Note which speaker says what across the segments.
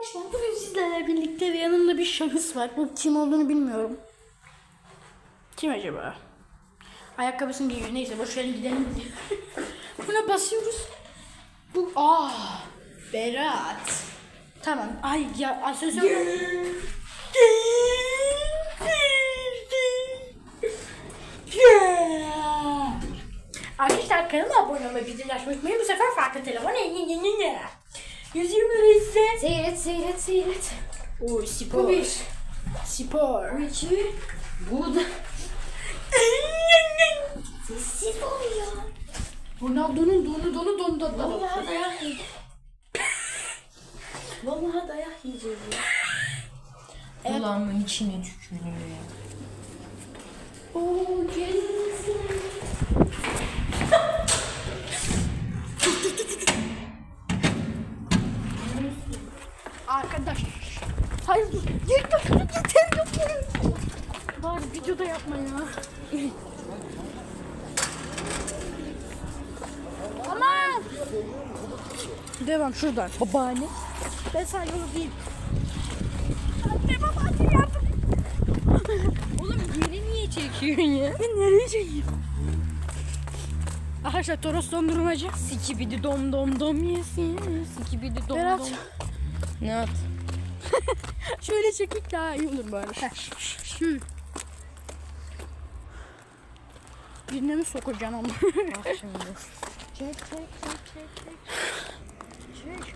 Speaker 1: arkadaşlar bugün sizlerle birlikte ve yanımda bir şahıs var. Bu kim olduğunu bilmiyorum. Kim acaba? Ayakkabısını giyiyor. Neyse boş verin gidelim. Buna basıyoruz. Bu ah Berat. Tamam. Ay ya asansör. Arkadaşlar kanalıma abone olmayı, bildirimleri açmayı unutmayın. Bu sefer farklı telefon. 120 lira ise.
Speaker 2: Seyret seyret seyret.
Speaker 1: Oo spor.
Speaker 2: Bu bir.
Speaker 1: Spor.
Speaker 2: Bu iki. Bu da. Sessiz ol ya.
Speaker 1: Ronaldo'nun donu donu donu donu donu.
Speaker 2: Vallahi dayak yiyeceğim. Vallahi dayak yiyeceğiz ya.
Speaker 3: Kulağımın içine tükürüyor ya.
Speaker 2: Oo kendisi.
Speaker 1: Arkadaş. Hayır dur. Yeter dur yeter yeter. Bari videoda yapma ya. Aman. Devam şuradan.
Speaker 3: Babaanne.
Speaker 1: Ben sana yolu değil. Anne babaanne yardım.
Speaker 3: Oğlum yeri niye çekiyorsun ya?
Speaker 1: Ben nereye çekeyim? Arkadaşlar Toros dondurmacı.
Speaker 3: Sikibidi dom dom dom yesin. Sikibidi dom
Speaker 1: Berat.
Speaker 3: dom. Ne at?
Speaker 1: Şöyle çekmek daha iyi olur bari. Hı. Birine mi sokacaksın ama?
Speaker 3: Bak şimdi.
Speaker 2: Çek çek çek çek çek. Çek.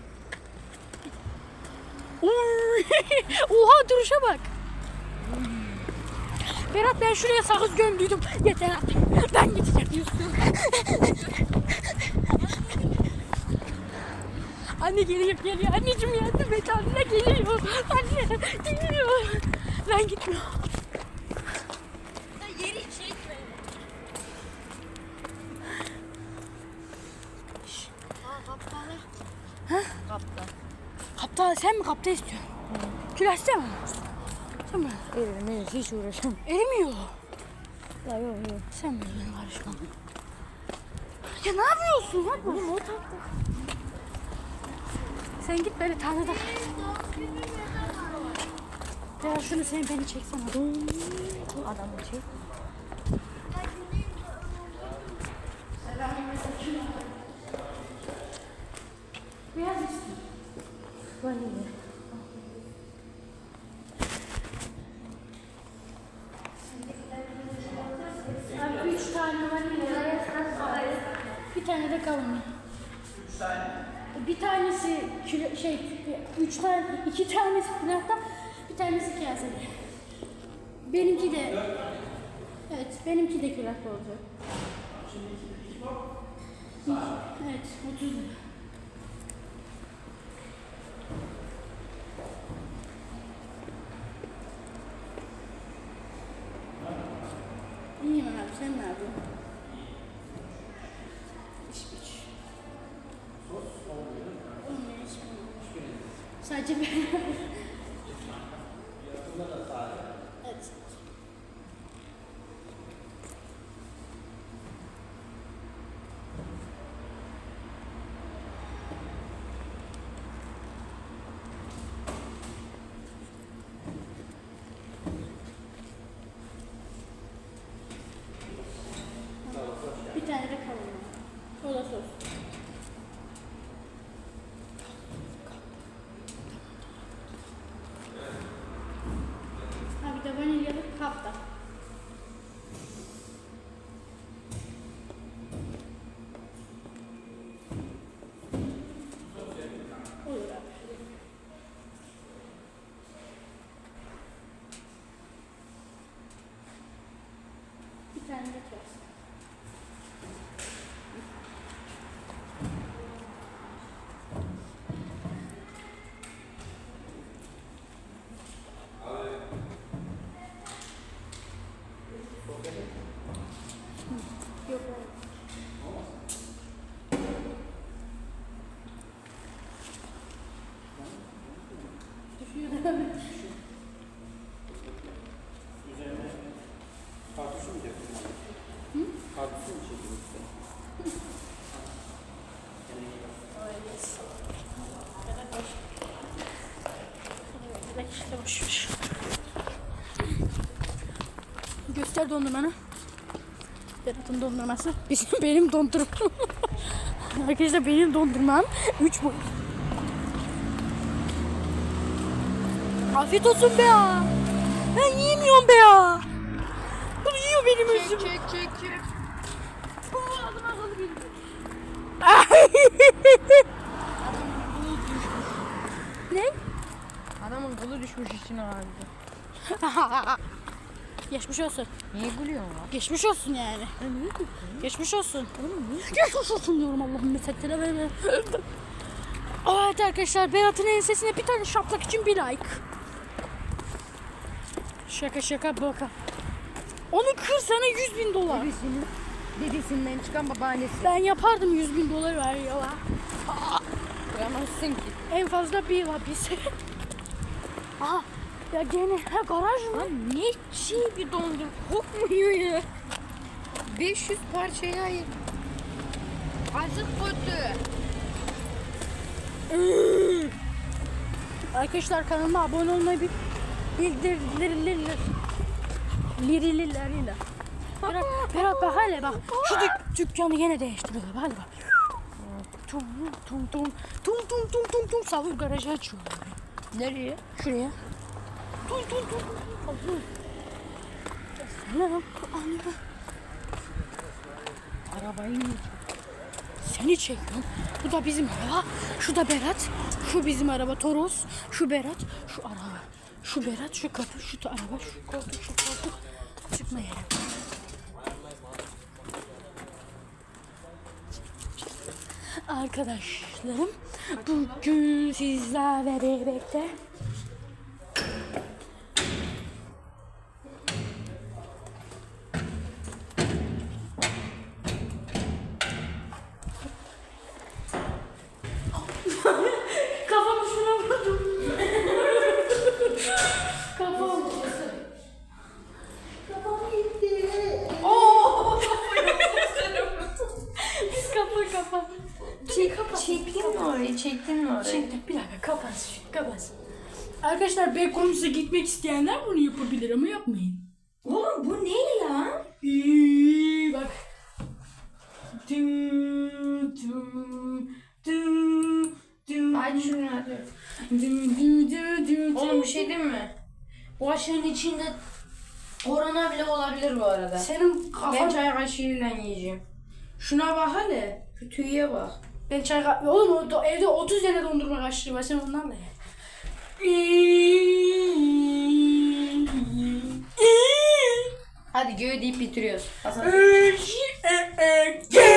Speaker 1: Oha duruşa bak. Berat ben şuraya sakız gömdüydüm. Yeter artık. Ben gideceğim. Anne geliyor geliyor. Anneciğim yardım et anne geliyor. Anne geliyor. Ben gitmiyorum.
Speaker 3: Yeri çekme.
Speaker 2: Kaptanı.
Speaker 3: Kaptan.
Speaker 1: Kaptan sen mi kaptan istiyorsun? Kül açsana. Sen mi?
Speaker 3: Evet, evet hiç uğraşamam.
Speaker 1: Erimiyor.
Speaker 3: Ya yok yok.
Speaker 1: Sen benimle karışma. Ya ne yapıyorsun? Yapma.
Speaker 2: Oğlum o taktı.
Speaker 1: Sen git beni tanıdı. Ya şunu sen beni çeksene.
Speaker 3: Adamı çek.
Speaker 1: Beyaz üstü.
Speaker 3: Vanilya.
Speaker 1: Üç tane vanilya. Bir tane de kavun. Üç tane? Bir tanesi kilo, şey, üç tane, iki tanesi külahta, bir tanesi kasede. Benimki de, evet, benimki de külahta olacak. Evet, 30 lira. İyiyim abi, sen ne yapıyorsun? İş güç. Olmuyor, hiç bilmiyorum. Sadece ben... Sen. Thank you. Kartuş mu diyorsun? Hı? Kartuş mu çekiyorsun? Göster dondurmanı. Berat'ın dondurması. Bizim benim dondurmam. Arkadaşlar benim dondurmam 3 boy. Afiyet olsun be ya. Ben yiyemiyorum be ya. Bu yiyor benim
Speaker 3: Çek
Speaker 1: üzüm.
Speaker 3: çek çek çek.
Speaker 1: ne?
Speaker 3: Adamın kolu düşmüş içine halde.
Speaker 1: Geçmiş olsun.
Speaker 3: Niye gülüyorsun lan?
Speaker 1: Geçmiş olsun yani. Geçmiş olsun. Geçmiş olsun diyorum Allah'ım mesettene böyle. Evet arkadaşlar Berat'ın ensesine bir tane şaplak için bir like. Şaka şaka baka. Onu kır sana 100 bin dolar.
Speaker 3: Dedesinin, dedesinden çıkan babaannesi.
Speaker 1: Ben yapardım 100 bin dolar ver ya.
Speaker 3: Kıramazsın ki.
Speaker 1: En fazla bir biz. Aha ya gene ha garaj mı?
Speaker 3: Lan ne çiğ bir dondur kokmuyor ya. 500 parçaya ayır. Azık kötü.
Speaker 1: Arkadaşlar kanalıma abone olmayı bir bildirilirler. Lirilileriyle. Berat, Berat bak hele bak. Şu dük- dükkanı yine değiştiriyorlar. Hadi bak. Tum tum tum tum tum tum tum tum savur garajı açıyorlar.
Speaker 3: Nereye?
Speaker 1: Şuraya. Tum tum tum. Savur. Selam. Anne.
Speaker 3: Arabayı?
Speaker 1: Seni çekiyorum. Bu da bizim araba. Şu da Berat. Şu bizim araba Toros. Şu Berat. Şu araba. Şu Berat. Şu kapı. Şu araba. Şu koltuk. Şu koltuk. Çıkma yere. Arkadaşlarım bugün sizlerle birlikte Çek, kapat.
Speaker 3: Çektin mi orayı? Çektin mi orayı?
Speaker 1: Şimdi bir dakika kapat. Kapat. Arkadaşlar Beykonus'a gitmek isteyenler bunu yapabilir ama yapmayın.
Speaker 3: Oğlum bu ne lan?
Speaker 1: İyi, bak. Du, du, du, du,
Speaker 3: Hadi şunu hadi.
Speaker 1: du, du, du, du,
Speaker 3: Oğlum bir şey diyeyim mi? Bu aşının içinde korona bile olabilir bu arada.
Speaker 1: Senin
Speaker 3: Ben
Speaker 1: kafan...
Speaker 3: çay kaşığıyla yiyeceğim. Şuna bak hele. Şu tüye bak.
Speaker 1: Ben çay ka- Oğlum o da- evde 30 tane dondurma kaşığı var. Sen onlarla ye.
Speaker 3: Hadi göğü deyip bitiriyoruz. Hasan.
Speaker 1: Gel.